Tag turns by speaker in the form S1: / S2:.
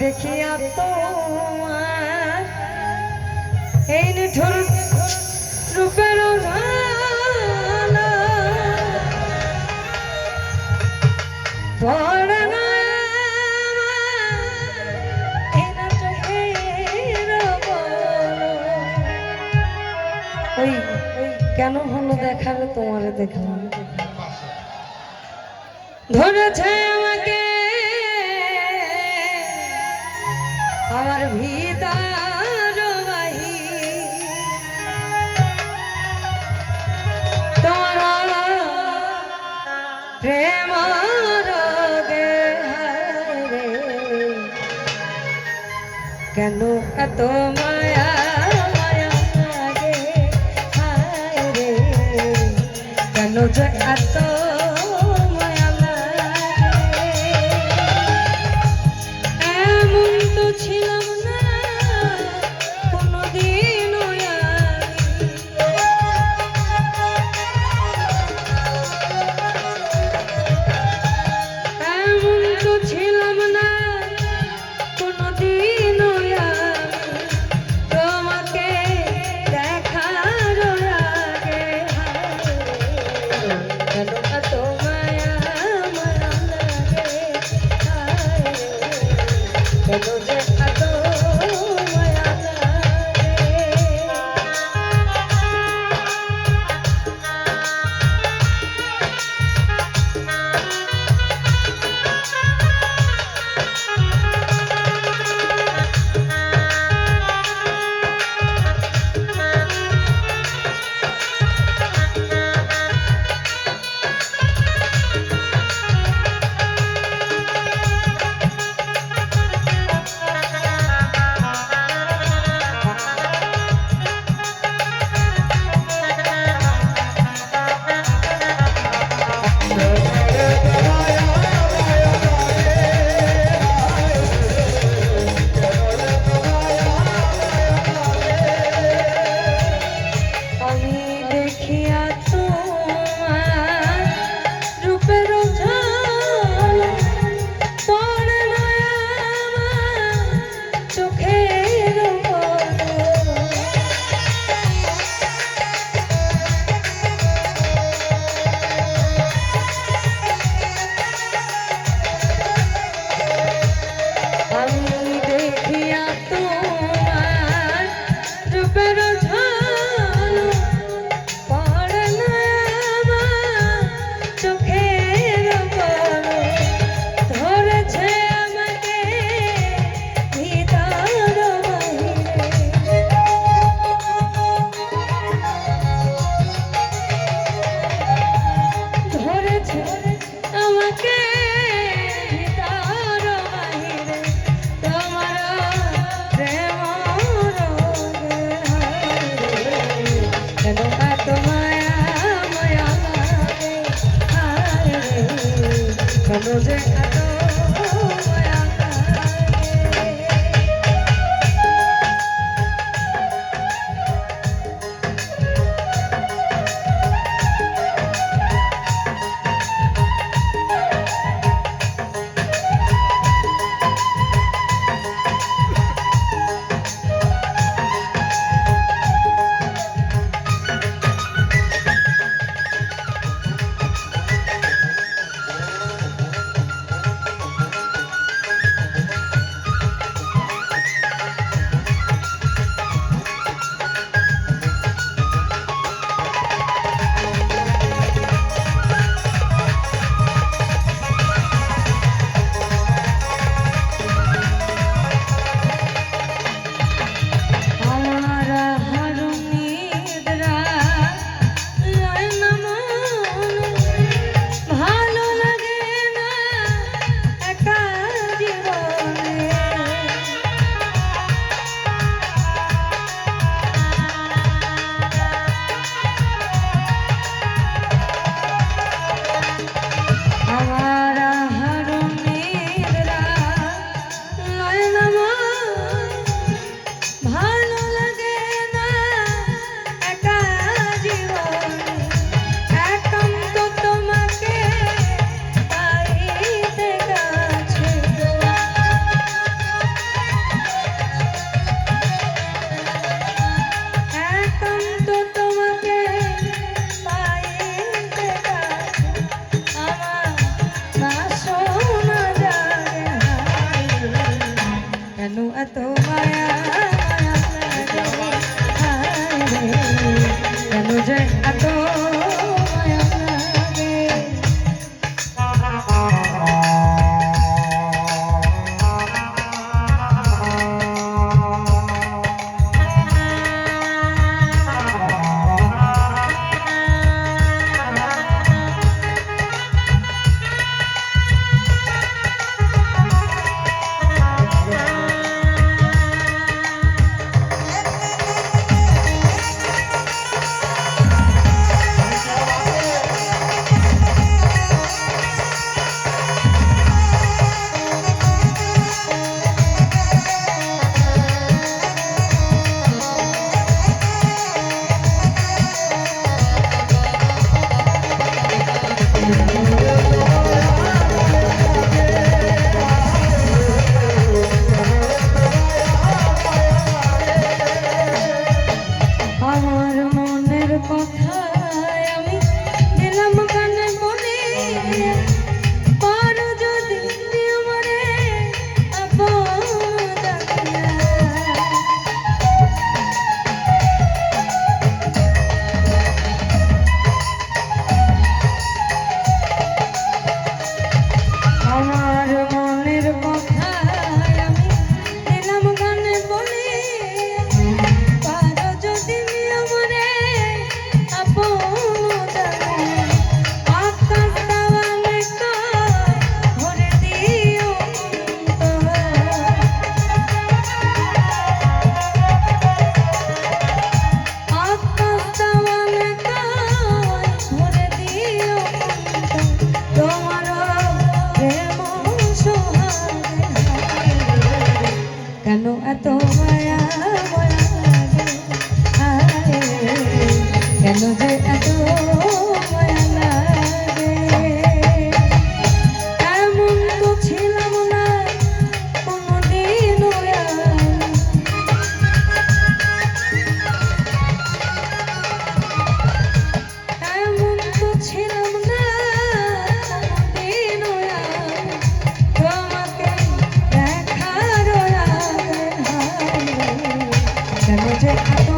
S1: দেখিয়া তো এই নিঠুর রূপের ওই কেন হলো দেখালে তোমারে দেখলাম। ধরেছে আমাকে আমার ভিতর বাহি তোমার কেন এত মায়া মায়া লাগে হায় রে কেন যে এত Hello. যে Bye. কেন এত মায়া মায়া কেন যে
S2: যে এত